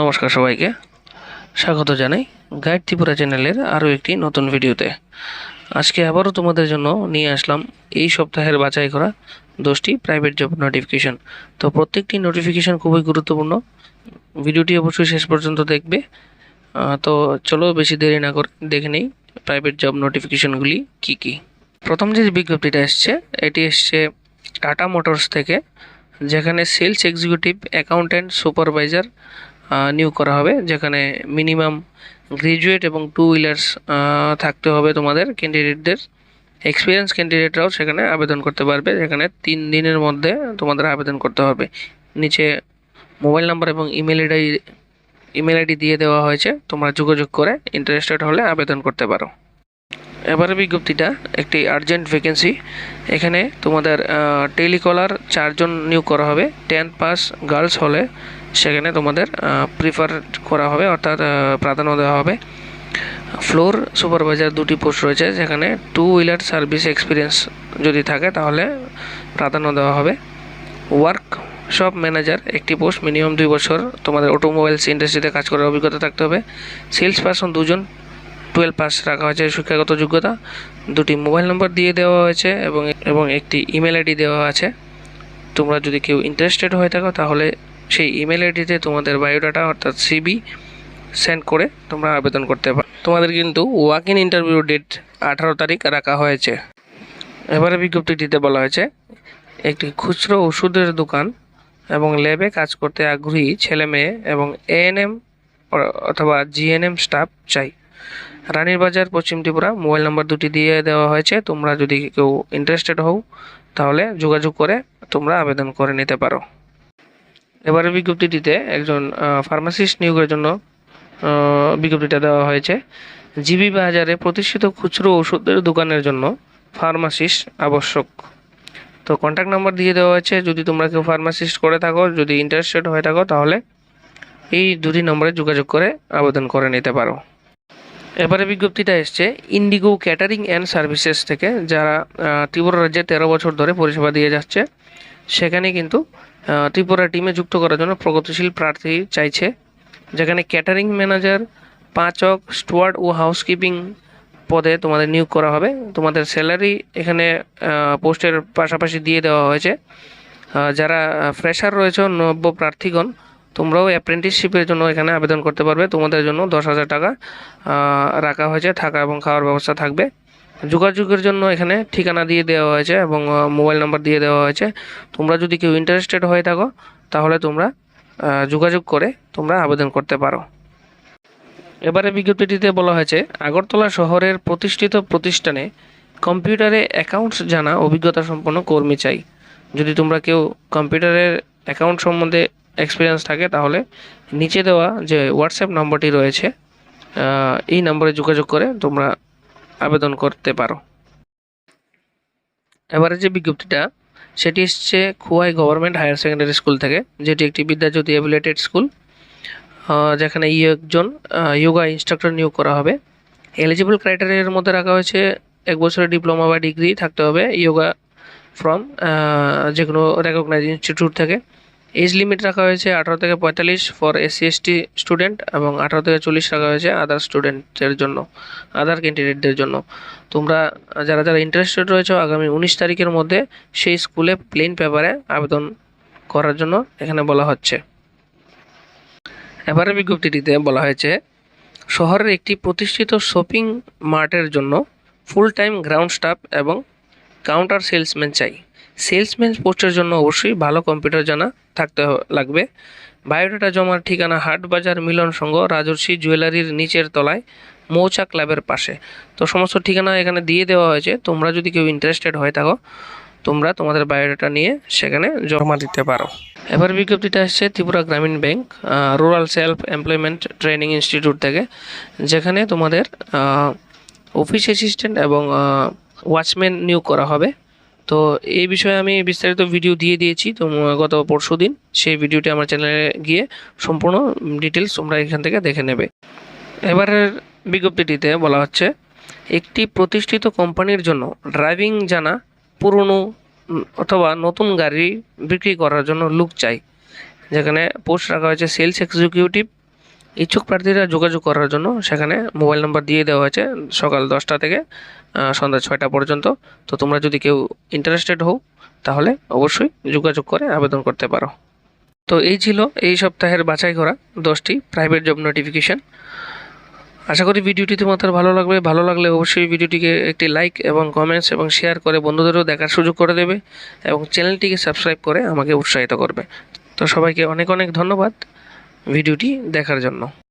নমস্কার সবাইকে। স্বাগত জানাই গাইড ত্রিপুরা চ্যানেলের আরও একটি নতুন ভিডিওতে। আজকে আবারও তোমাদের জন্য নিয়ে আসলাম এই সপ্তাহের বাছাই করা দশটি প্রাইভেট জব নোটিফিকেশন তো প্রত্যেকটি নোটিফিকেশন খুবই গুরুত্বপূর্ণ। ভিডিওটি অবশ্যই শেষ পর্যন্ত দেখবে। তো চলো বেশি দেরি না করে দেখে নেই প্রাইভেট জব নোটিফিকেশনগুলি কি কি। প্রথম যে বিজ্ঞপ্তিটা এসছে, এটি এসছে টাটা মোটরস থেকে, যেখানে সেলস এক্সিকিউটিভ অ্যাকাউন্ট্যান্ট সুপারভাইজার নিয়োগ করা হবে। যেখানে মিনিমাম গ্রাজুয়েট এবং টু হুইলার্স থাকতে হবে তোমাদের ক্যান্ডিডেটদের এক্সপিরিয়েন্স ক্যান্ডিডেটরাও সেখানে আবেদন করতে পারবে, যেখানে তিন দিনের মধ্যে তোমাদের আবেদন করতে হবে। নিচে মোবাইল নাম্বার এবং ইমেল আইডি ইমেল আইডি দিয়ে দেওয়া হয়েছে, তোমরা যোগাযোগ করে ইন্টারেস্টেড হলে আবেদন করতে পারো। এবারে বিজ্ঞপ্তিটা, একটি আর্জেন্ট ভ্যাকেন্সি এখানে তোমাদের টেলিকলার চারজন নিয়োগ করা হবে টেন্থ পাস গার্লস হলে সেখানে তোমাদের প্রিফার করা হবে, অর্থাৎ প্রাধান্য দেওয়া হবে। ফ্লোর সুপারভাইজার দুটি পোস্ট রয়েছে, যেখানে টু হুইলার সার্ভিস এক্সপিরিয়েন্স যদি থাকে, তাহলে প্রাধান্য দেওয়া হবে। ওয়ার্ক শপ ম্যানেজার একটি পোস্ট মিনিমাম দুই বছর, তোমাদের অটোমোবাইলস ইন্ডাস্ট্রিতে কাজ করার অভিজ্ঞতা থাকতে হবে। সেলস পার্সন দুজন টুয়েলভ পাস রাখা হয়েছে শিক্ষাগত যোগ্যতা। দুটি মোবাইল নম্বর দিয়ে দেওয়া হয়েছে এবং এবং একটি ইমেল আইডি দেওয়া আছে। তোমরা যদি কেউ ইন্টারেস্টেড হয়ে থাকো, তাহলে সেই ইমেল আইডিতে তোমাদের বায়োডাটা অর্থাৎ সিবি সেন্ড করে তোমরা আবেদন করতে পারো তোমাদের কিন্তু ওয়াক ইন ইন্টারভিউ ডেট আঠারো তারিখ রাখা হয়েছে। এবারে বিজ্ঞপ্তিটিতে বলা হয়েছে, একটি খুচরো ওষুধের দোকান এবং ল্যাবে কাজ করতে আগ্রহী ছেলে মেয়ে এবং এএনএম অথবা জিএনএম স্টাফ চাই। রানীর বাজার, পশ্চিম ত্রিপুরা। মোবাইল নাম্বার দুটি দিয়ে দেওয়া হয়েছে। তোমরা যদি কেউ ইন্টারেস্টেড হও, তাহলে যোগাযোগ করে তোমরা আবেদন করে নিতে পারো। এবারে বিজ্ঞপ্তিটিতে একজন ফার্মাসিস্ট নিয়োগের জন্য বিজ্ঞপ্তিটা দেওয়া হয়েছে। জিবি বাজারে প্রতিষ্ঠিত খুচরো ওষুধের দোকানের জন্য ফার্মাসিস্ট আবশ্যক। তো কন্ট্যাক্ট নাম্বার দিয়ে দেওয়া হয়েছে। যদি তোমরা কেউ ফার্মাসিস্ট করে থাকো, যদি ইন্টারেস্টেড হয়ে থাকো, তাহলে এই দুটি নম্বরে যোগাযোগ করে আবেদন করে নিতে পারো। এবারে বিজ্ঞপ্তিটা এসছে ইন্ডিগো ক্যাটারিং অ্যান্ড সার্ভিসেস থেকে, যারা ত্রিপুরা রাজ্যে তেরো বছর ধরে পরিষেবা দিয়ে যাচ্ছে, সেখানে কিন্তু ত্রিপুরা টিমে যুক্ত করার জন্য প্রগতিশীল প্রার্থী চাইছে, যেখানে ক্যাটারিং ম্যানেজার পাচক স্টুয়ার্ড ও হাউসকিপিং পদে তোমাদের নিয়োগ করা হবে। তোমাদের স্যালারি এখানে পোস্টের পাশাপাশি দিয়ে দেওয়া হয়েছে। যারা ফ্রেশার রয়েছে, নব্য প্রার্থীগণ তোমরাও অ্যাপ্রেন্টিসশিপের জন্য এখানে আবেদন করতে পারবে। তোমাদের জন্য দশ হাজার টাকা রাখা হয়েছে। থাকা এবং খাওয়ার ব্যবস্থা থাকবে। যোগাযোগের জন্য এখানে ঠিকানা দিয়ে দেওয়া হয়েছে এবং মোবাইল নাম্বার দিয়ে দেওয়া হয়েছে। তোমরা যদি কেউ ইন্টারেস্টেড হয়ে থাকো, তাহলে তোমরা যোগাযোগ করে তোমরা আবেদন করতে পারো। এবারে বিজ্ঞপ্তিটিতে বলা হয়েছে, আগরতলা শহরের প্রতিষ্ঠিত প্রতিষ্ঠানে কম্পিউটারে অ্যাকাউন্টস জানা অভিজ্ঞতা সম্পন্ন কর্মী চাই। যদি তোমরা কেউ কম্পিউটারের অ্যাকাউন্ট সম্বন্ধে এক্সপিরিয়েন্স থাকে, তাহলে নিচে দেওয়া যে হোয়াটসঅ্যাপ নম্বরটি রয়েছে এই নম্বরে যোগাযোগ করে তোমরা আবেদন করতে পারো। এবারে যে বিজ্ঞপ্তিটা, সেটি এসছে Khowai government higher secondary school থেকে, যেটি একটি বিদ্যাজ্যোতি অ্যাবিলেটেড স্কুল যেখানে একজন যোগা ইনস্ট্রাক্টর নিয়োগ করা হবে। এলিজিবল ক্রাইটেরিয়ার মধ্যে রাখা হয়েছে, এক বছরের ডিপ্লোমা বা ডিগ্রি থাকতে হবে যোগা ফ্রম যে কোনো রেকগনাইজ ইনস্টিটিউট থেকে। এজ লিমিট রাখা হয়েছে আঠারো থেকে পঁয়তাল্লিশ ফর এসসি এসটি স্টুডেন্ট এবং আঠারো থেকে চল্লিশ রাখা হয়েছে আদার স্টুডেন্টের জন্য আদার ক্যান্ডিডেটদের জন্য। তোমরা যারা যারা ইন্টারেস্টেড রয়েছে আগামী উনিশ তারিখের মধ্যে সেই স্কুলে প্লেন পেপারে আবেদন করার জন্য এখানে বলা হচ্ছে। এবারে বিজ্ঞপ্তিটিতে বলা হয়েছে, শহরের একটি প্রতিষ্ঠিত শপিং মার্টের জন্য ফুল টাইম গ্রাউন্ড স্টাফ এবং কাউন্টার সেলসম্যান চাই। সেলসম্যান পোস্টের জন্য অবশ্যই ভালো কম্পিউটার জানা থাকতে লাগবে। বায়োডাটা জমার ঠিকানা হাট বাজার মিলন সংঘ, রাজর্ষি জুয়েলারির নিচের তলায় মৌচা ক্লাবের পাশে। তো সমস্ত ঠিকানা এখানে দিয়ে দেওয়া হয়েছে। তোমরা যদি কেউ ইন্টারেস্টেড হয়ে থাকো, তোমরা তোমাদের বায়োডাটা নিয়ে সেখানে জমা দিতে পারো। এবার বিজ্ঞপ্তিটা আসছে Tripura Gramin bank rural self employment training institute থেকে, যেখানে তোমাদের অফিস অ্যাসিস্ট্যান্ট এবং ওয়াচম্যান নিয়োগ করা হবে। তো এই বিষয়ে আমি বিস্তারিত ভিডিও দিয়ে দিয়েছি, তো গত পরশু দিন সেই ভিডিওটি আমার চ্যানেলে গিয়ে সম্পূর্ণ ডিটেলস তোমরা এখান থেকে দেখে নেবে। এবারের বিজ্ঞপ্তিটিতে বলা হচ্ছে, একটি প্রতিষ্ঠিত কোম্পানির জন্য ড্রাইভিং জানা পুরনো অথবা নতুন গাড়ি বিক্রি করার জন্য লুক চাই। যেখানে পোস্ট রাখা হয়েছে সেলস এক্সিকিউটিভ ইচ্ছুক প্রার্থীরা যোগাযোগ করার জন্য সেখানে মোবাইল নাম্বার দিয়ে দেওয়া হয়েছে সকাল দশটা থেকে সন্ধ্যা ছয়টা পর্যন্ত। তো তোমরা যদি কেউ ইন্টারেস্টেড হও, তাহলে অবশ্যই যোগাযোগ করে আবেদন করতে পারো। তো এই ছিল এই সপ্তাহের বাছাই করা দশটি প্রাইভেট জব নোটিফিকেশান আশা করি ভিডিওটি তোমাদের ভালো লাগবে। ভালো লাগলে অবশ্যই ভিডিওটিকে একটি লাইক এবং কমেন্টস এবং শেয়ার করে বন্ধুদেরও দেখার সুযোগ করে দেবে এবং চ্যানেলটিকে সাবস্ক্রাইব করে আমাকে উৎসাহিত করবে। তো সবাইকে অনেক অনেক ধন্যবাদ। ভিডিওটি দেখার জন্য।